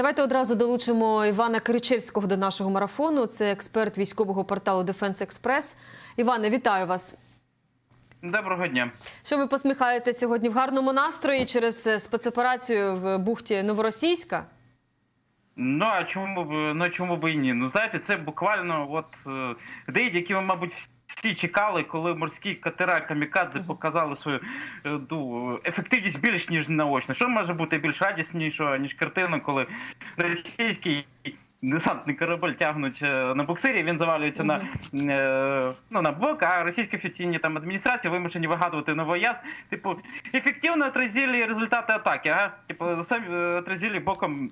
Давайте одразу долучимо Івана Киричевського до нашого марафону. Це експерт військового порталу Дефенс Експрес. Іване, вітаю вас. Доброго дня. Що ви посміхаєте сьогодні в гарному настрої через е, спецоперацію в бухті Новоросійська? Ну а чому б ну чому б і ні? Ну знаєте, це буквально от е, день, мабуть, всі чекали, коли морські катера камікадзе показали свою е, ну, ефективність більш ніж наочно. Що може бути більш радіснішого, ніж картина, коли російський десантний корабель тягнуть е, на буксирі, він завалюється на, е, ну, на бок, а російські офіційні там адміністрації вимушені вигадувати новий яз. Типу, ефективно отразили результати атаки, а? Типу, самі отразили боком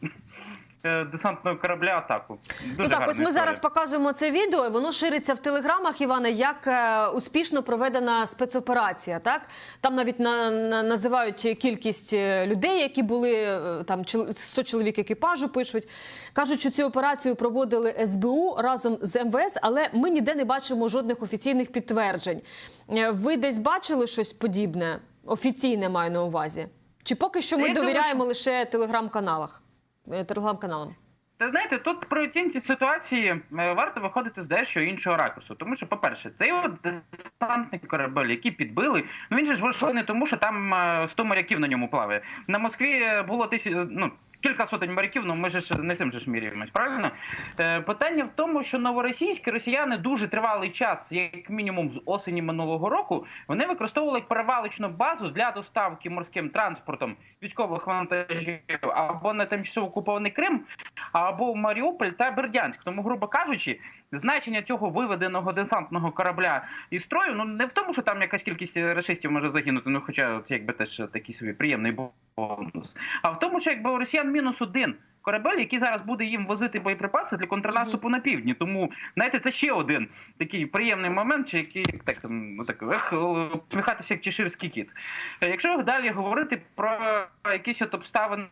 десантного корабля атаку. Дуже ну так, ось ми історія. зараз покажемо це відео. і Воно шириться в телеграмах, Іване, як е, успішно проведена спецоперація. Так там навіть на, на називають кількість е, людей, які були е, там чол- 100 чоловік екіпажу. Пишуть, кажуть, що цю операцію проводили СБУ разом з МВС, але ми ніде не бачимо жодних офіційних підтверджень. Е, Ви десь бачили щось подібне? Офіційне маю на увазі? Чи поки що ми довіряємо лише телеграм-каналах? Е, Телеграм-каналам? Та знаєте, тут при оцінці ситуації е, варто виходити з дещо іншого ракурсу. Тому що, по-перше, цей от десантний корабель, який підбили, ну він же ж вийшли не тому, що там е, 100 моряків на ньому плаває. На Москві е, було тисяч, ну. Кілька сотень моряків, ну ми ж не цим же ж міряємось, правильно? Е, питання в тому, що новоросійські росіяни дуже тривалий час, як мінімум з осені минулого року, вони використовували перевалочну базу для доставки морським транспортом військових вантажів або на тимчасово окупований Крим, або в Маріуполь та Бердянськ. Тому, грубо кажучи, значення цього виведеного десантного корабля із строю ну не в тому, що там якась кількість расистів може загинути, ну хоча от якби теж такий собі приємний бонус. А в тому, що якби у росіян мінус один. Корабель, який зараз буде їм возити боєприпаси для контрнаступу на півдні. Тому знаєте, це ще один такий приємний момент, чи який так там ну так ех, посміхатися як чеширський кіт. Якщо далі говорити про якісь от обставини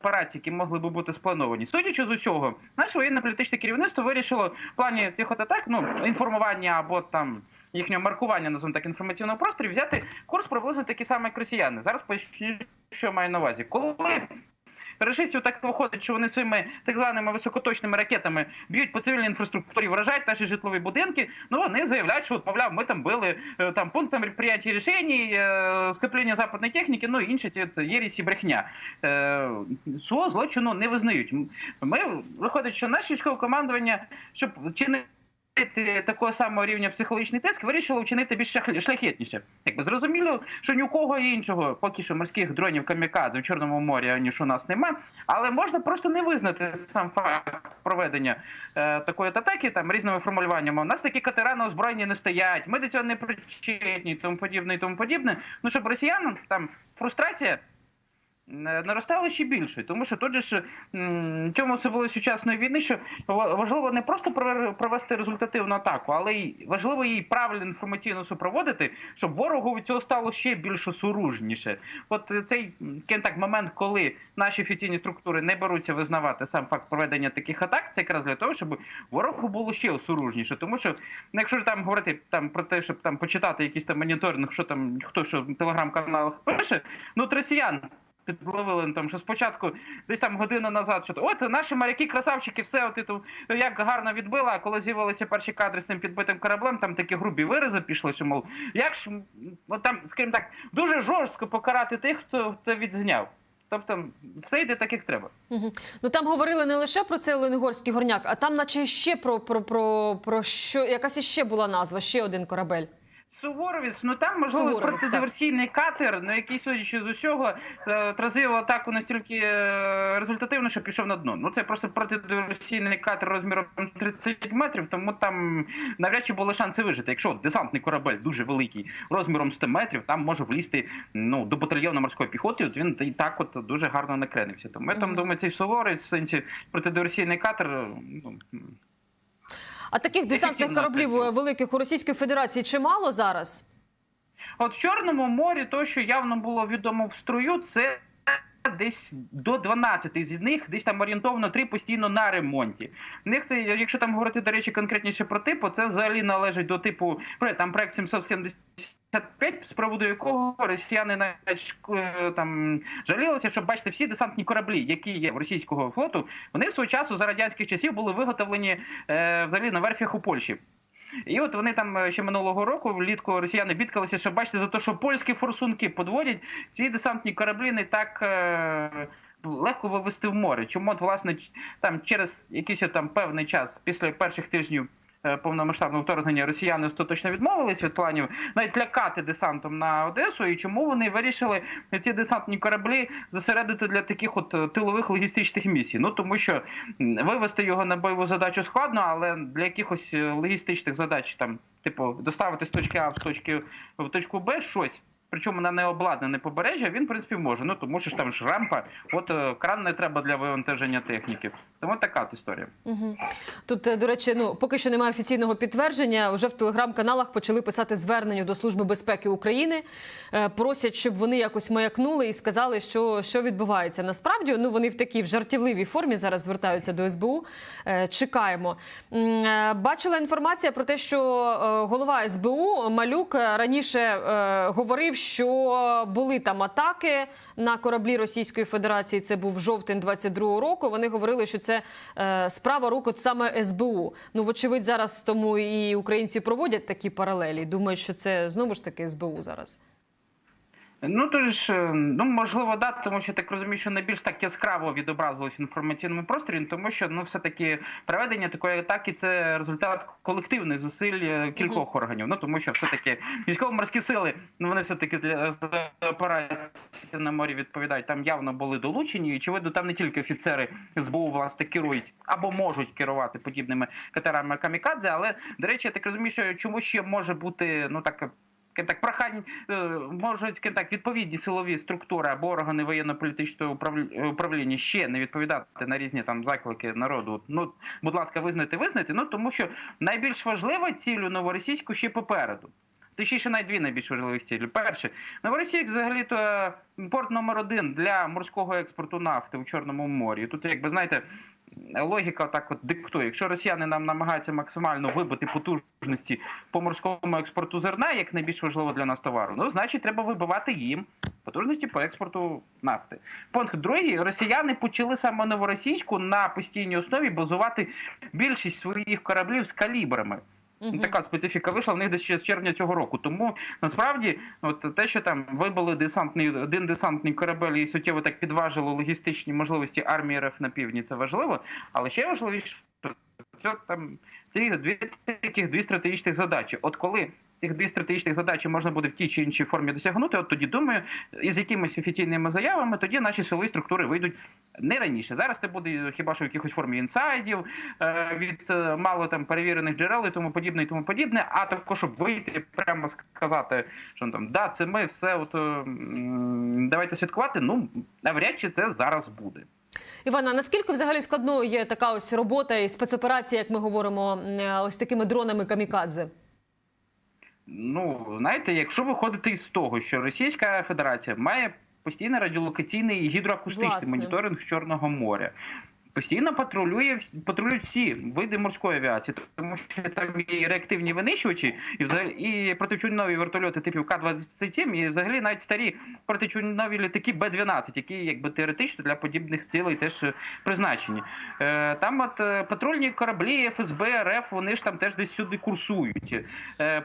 операції, які могли би бути сплановані, судячи з усього, наше воєнно-політичне керівництво вирішило в плані цих от атак, ну інформування або там. Їхнього маркування називаємо так інформаційного просторі взяти курс приблизно такий самий, як росіяни. Зараз поясню, що я маю на увазі. Коли Рашистів так виходить, що вони своїми так званими високоточними ракетами б'ють по цивільній інфраструктурі, вражають наші житлові будинки. Ну вони заявляють, що от, мовляв, ми там били е, там пунктом прийняття рішень, е, скоплення западної техніки, ну і інші от і брехня. Е, свого злочину не визнають. Ми виходить, що наше військове командування, щоб чинити такого самого рівня психологічний тиск, вирішило вчинити більш шляхетніше. Якби зрозуміло, що ні у кого іншого, поки що морських дронів камікадзе в Чорному морі, ніж у нас нема. Але можна просто не визнати сам факт проведення е, такої атаки там різними формулюваннями. У нас такі катера на озброєнні не стоять, ми до цього не причетні, тому подібне, і тому подібне. Ну щоб росіянам там фрустрація. Е, Наростало ще більше, тому що тут же ж м, чому особливо сучасної війни, що важливо не просто провести результативну атаку, але й важливо її правильно інформаційно супроводити, щоб ворогу від цього стало ще більш осоружніше. От е, цей так момент, коли наші офіційні структури не беруться визнавати сам факт проведення таких атак, це якраз для того, щоб ворогу було ще осоружніше. Тому що, ну, якщо ж там говорити там про те, щоб там почитати якийсь там моніторинг, що там хто що в телеграм-каналах пише, ну от росіян підловили ну, там, що спочатку десь там годину назад, що от наші моряки, красавчики, все от і то, як гарно відбили, а коли з'явилися перші кадри з цим підбитим кораблем, там такі грубі вирази пішли, що мов, як ж от там, скажімо так, дуже жорстко покарати тих, хто хто відзняв. Тобто все йде так, як треба. Мгм. Ну там говорили не лише про цей Оленогорський горняк, а там, наче ще про, про, про, про що якась іще була назва, ще один корабель. Суворовець, ну там можливо Суворовець, протидиверсійний катер, ну який, судячи з усього, е, отразив атаку настільки е, результативно, що пішов на дно. Ну це просто протидиверсійний катер розміром 30 метрів, тому там навряд чи були шанси вижити. Якщо десантний корабель дуже великий, розміром 100 метрів, там може влізти ну до батальйону морської піхоти. От він і так от дуже гарно накренився. Тому я там думаю, цей суворець в сенсі протидиверсійний катер. Ну, А таких десантних кораблів е, великих у Російської Федерації чимало зараз? От в Чорному морі, то, що явно було відомо в струю, це десь до 12 з них, десь там орієнтовно 3 постійно на ремонті. В них це, якщо там говорити, до речі, конкретніше про типу, це взагалі належить до типу, про- там проект 770 Т-55, з приводу якого росіяни навіть е, там жалілися, що бачите, всі десантні кораблі, які є в російського флоту, вони свого часу за радянських часів були виготовлені е, взагалі на верфях у Польщі. І от вони там е, ще минулого року влітку росіяни бідкалися, що бачите, за те, що польські форсунки подводять, ці десантні кораблі не так. Е, Легко вивести в море. Чому от, власне там через якийсь там певний час після перших тижнів повномасштабного вторгнення росіяни остаточно відмовились від планів навіть лякати десантом на Одесу, і чому вони вирішили ці десантні кораблі зосередити для таких от е, тилових логістичних місій? Ну тому що вивести його на бойову задачу складно, але для якихось е, логістичних задач, там, типу, доставити з точки А в точки в точку Б щось. Причому на необладнане побережжя він в принципі може. Ну тому що ж там ж рампа, от е, кран не треба для вивантаження техніки. Тому така от історія. Угу. Тут, е, до речі, ну поки що немає офіційного підтвердження. Вже в телеграм-каналах почали писати звернення до Служби безпеки України. Е, Просять, щоб вони якось маякнули і сказали, що, що відбувається. Насправді, ну вони в такій в жартівливій формі зараз звертаються до СБУ. Е, Чекаємо. Бачила інформація про те, що голова СБУ Малюк раніше говорив, що були там атаки на кораблі Російської Федерації. Це був жовтень 22-го року. Вони говорили, що це е, справа рук от саме СБУ. Ну, вочевидь, зараз тому і українці проводять такі паралелі. Думають, що це знову ж таки СБУ зараз. Ну тож, е, ну можливо, да, тому що я так розумію, що найбільш так яскраво відобразилось в інформаційному просторі, тому що ну все-таки проведення такої атаки це результат колективних зусиль е, кількох органів. Ну тому що все-таки військово-морські сили, ну вони все-таки для за операції на морі відповідають. Там явно були долучені. І очевидно, там не тільки офіцери СБУ власне керують або можуть керувати подібними катерами камікадзе, але до речі, я так розумію, що чому ще може бути ну так. Так, прохань е, можуть так, відповідні силові структури або органи воєнно-політичного управлі- управління ще не відповідати на різні там заклики народу. Ну, будь ласка, визнайте, визнайте. Ну тому що найбільш важлива цілю новоросійську ще попереду. Точніше, навіть дві найбільш важливих цілі. Перше, Новоросійськ взагалі то порт номер один для морського експорту нафти у Чорному морі. Тут, якби знаєте, логіка так от диктує. Якщо росіяни нам намагаються максимально вибити потужності по морському експорту зерна, як найбільш важливо для нас товару, ну значить треба вибивати їм потужності по експорту нафти. Пункт другий. Росіяни почали саме новоросійську на постійній основі базувати більшість своїх кораблів з калібрами. Ну, Така специфіка вийшла в них десь ще з червня цього року. Тому насправді, от те, що там вибили десантний один десантний корабель і суттєво так підважило логістичні можливості армії РФ на півдні, це важливо. Але ще важливіше, що це там ці дві таких дві стратегічних задачі. От коли цих дві стратегічних задачі можна буде в тій чи іншій формі досягнути, от тоді думаю, із якимись офіційними заявами, тоді наші силові структури вийдуть не раніше. Зараз це буде хіба що в якихось формі інсайдів е, від е, мало там перевірених джерел і тому подібне, і тому подібне. А також щоб вийти прямо сказати, що ну, там да, це ми все, от е, давайте святкувати. Ну навряд чи це зараз буде. Івана, наскільки взагалі складною є така ось робота і спецоперація, як ми говоримо, ось такими дронами камікадзе? Ну, знаєте, якщо виходити із того, що Російська Федерація має постійний радіолокаційний і гідроакустичний Власне. моніторинг Чорного моря. Постійно патрулює патрулюють всі види морської авіації, тому що там і реактивні винищувачі, і взагалі і протичуньові вертольоти типів К-27, і взагалі навіть старі протичуньові літаки Б-12, які якби теоретично для подібних цілей теж е, призначені. Е, там от е, патрульні кораблі ФСБ, РФ, вони ж там теж десь сюди курсують. Е,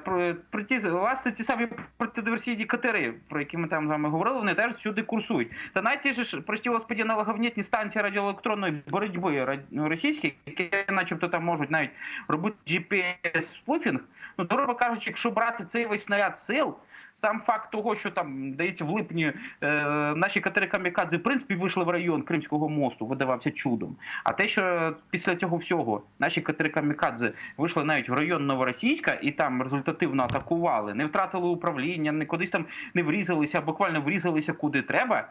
про, ті власне ті самі протидиверсійні катери, про які ми там з вами говорили, вони теж сюди курсують. Та навіть ті ж, прості господі, аналоговнітні станції радіоелектронної боротьби ра- російські, які, начебто, там можуть навіть робити GPS-спуфінг. Ну, дорого кажучи, якщо брати цей весь снаряд сил. Сам факт того, що там здається, в липні е, наші катери камікадзе в принципі вийшли в район Кримського мосту, видавався чудом. А те, що після цього всього наші катери камікадзе вийшли навіть в район Новоросійська і там результативно атакували, не втратили управління, не кудись там не врізалися, а буквально врізалися куди треба.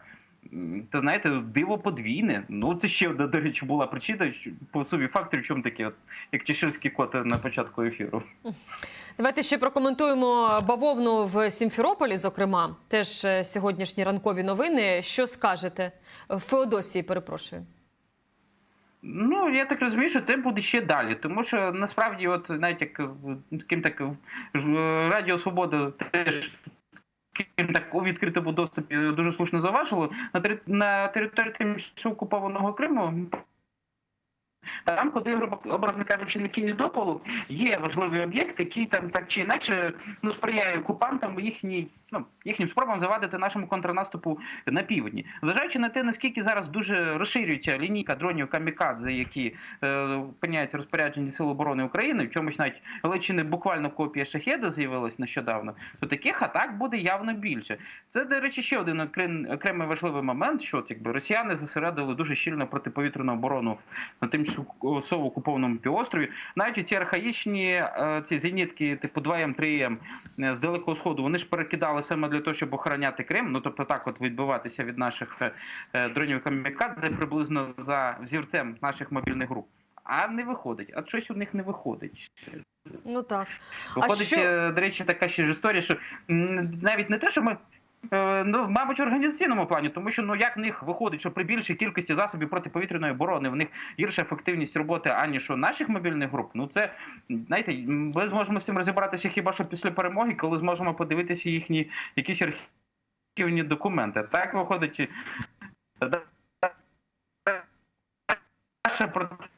Та знаєте, диво подвійне. Ну це ще до речі, була причина по собі факторів, в чому таке, от, як чеширський кот на початку ефіру. Давайте ще прокоментуємо бавовну в Сімферополі. Зокрема, теж е, сьогоднішні ранкові новини. Що скажете в Феодосії? Перепрошую. Ну, я так розумію, що це буде ще далі, тому що насправді, от навіть як таким так е, Радіо Свобода теж таким так у відкритому доступі дуже слушно заважило на, на території тимчасово окупованого Криму. Там, куди, образно кажучи, не кинуть до полу, є важливий об'єкт, який там так чи інакше ну, сприяє окупантам їхній, ну, їхнім спробам завадити нашому контрнаступу на півдні. Зважаючи на те, наскільки зараз дуже розширюється лінійка дронів камікадзе, які е, опиняються в розпорядженні Сил оборони України, в чомусь навіть величини буквально копія шахеда з'явилась нещодавно, то таких атак буде явно більше. Це, до речі, ще один окремий важливий момент, що от, якби росіяни зосередили дуже щільно протиповітряну оборону на тимчасово окупованому півострові. Навіть ці архаїчні е, ці зенітки, типу 2М, 3М е, з далекого сходу, вони ж перекидали саме для того, щоб охороняти Крим. Ну тобто так, от відбиватися від наших е, дронів камікадзе приблизно за взірцем наших мобільних груп. А не виходить, а щось у них не виходить. Ну так. Виходить, що- е, до речі, така ще ж історія, що навіть не те, що ми. Е, Ну, мабуть, в організаційному плані, тому що ну як в них виходить, що при більшій кількості засобів протиповітряної оборони в них гірша ефективність роботи, аніж у наших мобільних груп. Ну це знаєте, ми зможемо з цим розібратися хіба що після перемоги, коли зможемо подивитися їхні якісь архівні документи. Так виходить. Наша проти-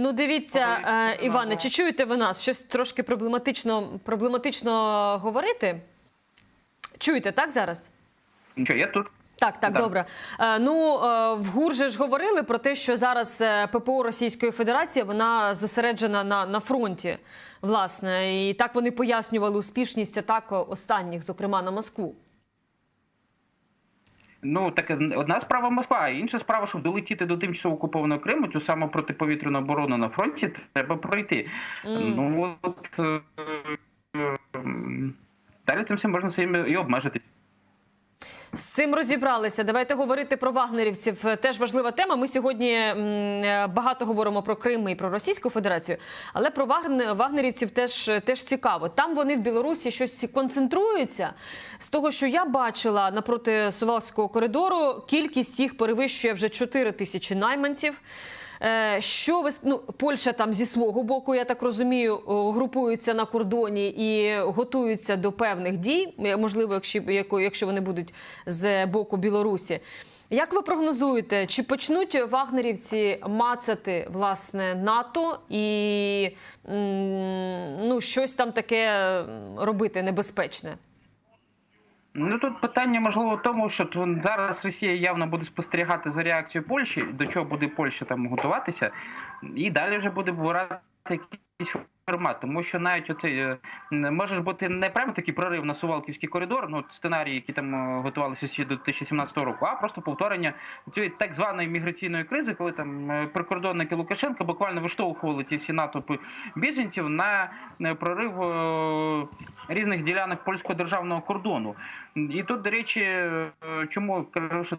Ну, дивіться, е, Іване, чи чуєте ви нас? Щось трошки проблематично, проблематично говорити? Чуєте, так зараз? Нічого, я тут. Так, так, Да. добре. Е, ну, е, в ГУР же ж говорили про те, що зараз е, ППО Російської Федерації вона зосереджена на, на фронті, власне. І так вони пояснювали успішність атак останніх, зокрема на Москву. Ну, таке одна справа Москва, а інша справа, щоб долетіти до тимчасово окупованого Криму, цю саму протиповітряну оборону на фронті треба пройти. Mm. Ну от е, е, далі цим всім можна і обмежити. З цим розібралися. Давайте говорити про вагнерівців. Теж важлива тема. Ми сьогодні е, багато говоримо про Крим і про Російську Федерацію, але про Вагн- вагнерівців теж, теж цікаво. Там вони в Білорусі щось концентруються. З того, що я бачила напроти Сувалського коридору, кількість їх перевищує вже 4 тисячі найманців. Е, Що ви ну, Польща там зі свого боку, я так розумію, о, групується на кордоні і готуються до певних дій, е, можливо, якщо, якщо вони будуть з боку Білорусі. Як ви прогнозуєте, чи почнуть вагнерівці мацати власне НАТО і ну, щось там таке робити небезпечне? Ну тут питання можливо в тому, що зараз Росія явно буде спостерігати за реакцією Польщі, до чого буде Польща там готуватися, і далі вже буде вибирати якийсь формат. Тому що навіть от, е, може бути не прямо такий прорив на Сувалківський коридор, ну сценарії, які там е, готувалися ще до 2017 року, а просто повторення цієї так званої міграційної кризи, коли там е, прикордонники Лукашенка буквально виштовхували ці всі натовпи біженців на прорив різних ділянок польського державного кордону. І тут, до речі, чому кажу, що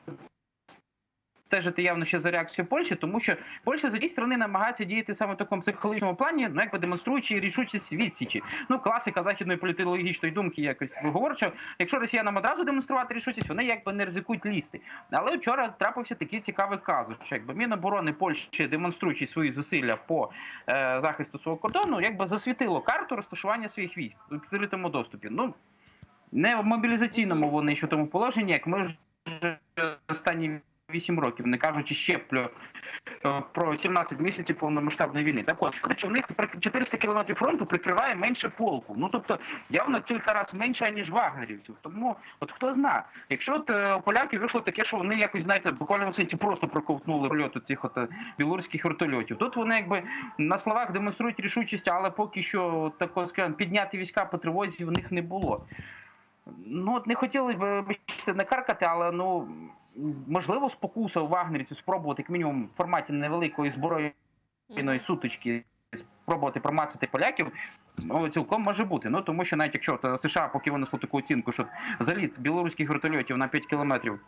стежити явно ще за реакцією Польщі, тому що Польща з однієї сторони намагається діяти саме в такому психологічному плані, ну якби демонструючи рішучість відсічі. Ну, класика західної політологічної думки якось говорить, що якщо росіянам одразу демонструвати рішучість, вони якби не ризикують лізти. Але вчора трапився такий цікавий казус, що якби Міноборони Польщі, демонструючи свої зусилля по е, захисту свого кордону, якби засвітило карту розташування своїх військ у відкритому доступі. Ну не в мобілізаційному вони ще тому положенні, як ми вже останні 8 років, не кажучи ще про, про 17 місяців повномасштабної війни. Так от, коротше, в них 400 кілометрів фронту прикриває менше полку. Ну тобто явно кілька разів менше, ніж вагнерівців. Тому от хто знає, якщо от е, у поляків вийшло таке, що вони якось, знаєте, буквально сенсі просто проковтнули прольоту цих от е, білоруських вертольотів. Тут вони якби на словах демонструють рішучість, але поки що такого скажімо, підняти війська по тривозі в них не було. Ну, от не хотіли б бачите, не каркати, але ну можливо, спокуса у вагнерівців спробувати як мінімум в форматі невеликої збройної сутички спробувати промацати поляків. Ну, цілком може бути. Ну тому що навіть якщо от, США поки винесло таку оцінку, що заліт білоруських вертольотів на 5 кілометрів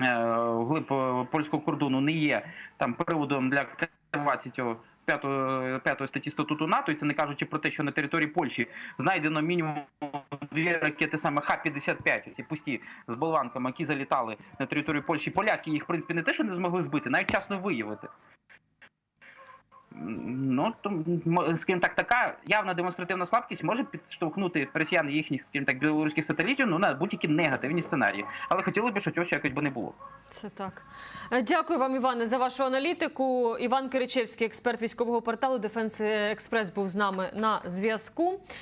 е, вглиб е, польського кордону не є там приводом для активації цього п'ятої п'ятої статті статуту НАТО, і це не кажучи про те, що на території Польщі знайдено мінімум дві ракети саме Х-55, ці пусті з болванками, які залітали на територію Польщі. Поляки їх в принципі не те, що не змогли збити, навіть часно виявити. Ну, то, скажімо так, така явна демонстративна слабкість може підштовхнути росіян їхніх, скажімо так, білоруських сателітів ну, на будь-які негативні сценарії. Але хотіли б, щоб цього якось би не було. Це так. Е, Дякую вам, Іване, за вашу аналітику. Іван Киричевський, експерт військового порталу Дефенс Експрес, був з нами на зв'язку.